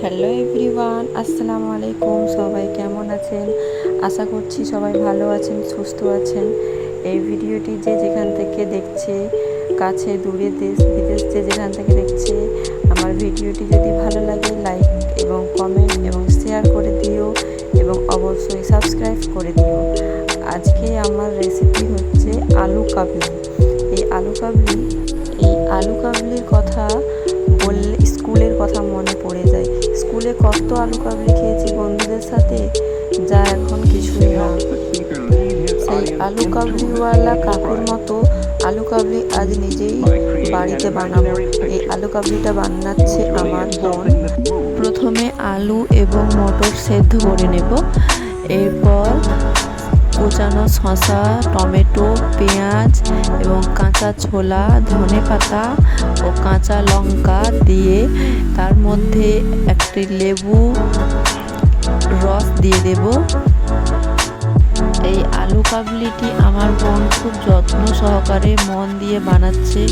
Hello everyone, আসসালামু আলাইকুম। সবাই কেমন আছেন? আশা করছি সবাই ভালো আছেন, সুস্থ আছেন। এই ভিডিওটি যে যেখান থেকে দেখছে, কাছে, দূরে, দেশ, বিদেশ, যে যেখান থেকে দেখছে, আমার ভিডিওটি যদি ভালো লাগে, লাইক এবং কমেন্ট এবং শেয়ার করে দিও এবং অবশ্যই সাবস্ক্রাইব করে দিও। আজকে আমার রেসিপি হচ্ছে আলু কাবলি। এই আলু কাবলি এই আলু কাবলির কথা বললে, স্কুলের কথা মনে পড়ে যায়। স্কুলে কত আলু কাবলি খেয়েছি বন্ধুদের সাথে, যা এখন কিছুই না। সেই আলু কাবলিওয়ালা কাকুর মতো আলু কাবলি আজ নিজেই বাড়িতে বানাবো। এই আলু কাবলিটা বানাচ্ছে আমার বোন। প্রথমে আলু এবং মটর সেদ্ধ করে নেব। এরপর কুচানো শসা, টমেটো, পেঁয়াজ এবং কাঁচা ছোলা, ধনে পাতা ও কাঁচা লঙ্কা দিয়ে তার মধ্যে একটি লেবু রস দিয়ে দেব। এই আলু কাবলিটি আমার বোন খুব যত্ন সহকারে মন দিয়ে বানাচ্ছে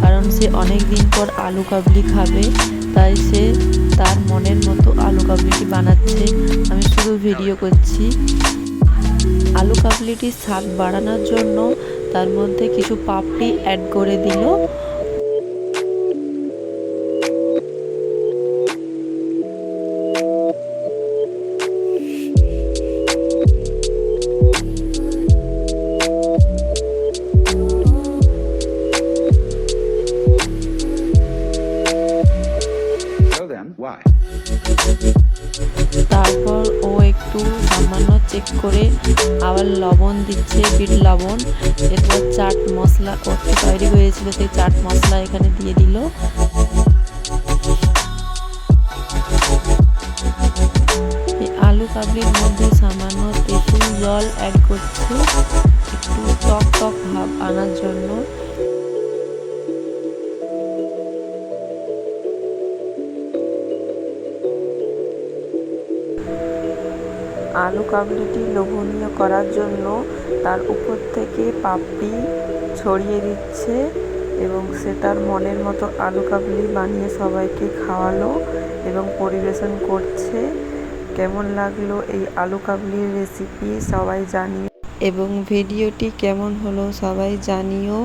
কারণ সে অনেক দিন পর আলু কাবলি খাবে, তাই সে তার মনের মতো আলু কাবলিটি বানাচ্ছে। আমি শুধু ভিডিও করছি। আলু কাবলিটির স্বাদ বাড়ানোর জন্য তার মধ্যে কিছু পাপড়ি অ্যাড করে দিল। তারপর ও একটু সামান্য চেক করে আবার লবণ দিচ্ছে, বিট লবণ। এরপর চাট মশলা করতে তৈরি হয়েছিল, সেই চাট মশলা এখানে দিয়ে দিল। আলু কাবলির মধ্যে সামান্য তেঁতুল জল অ্যাড করছে। একটু টক টক ভাব আনার জন্য। আলু কাবলিটি লোভনীয় করার জন্য তার উপর থেকে পাপড়ি ছড়িয়ে দিচ্ছে এবং সে তার মনের মতো আলু কাবলি বানিয়ে সবাইকে খাওয়ালো এবং পরিবেশন করছে। কেমন লাগল এই আলু কাবলির রেসিপি সবাই জানিও। এবং ভিডিওটি কেমন হলো সবাই জানিও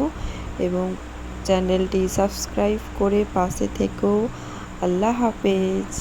এবং চ্যানেলটি সাবস্ক্রাইব করে পাশে থেকেও। আল্লাহ হাফেজ।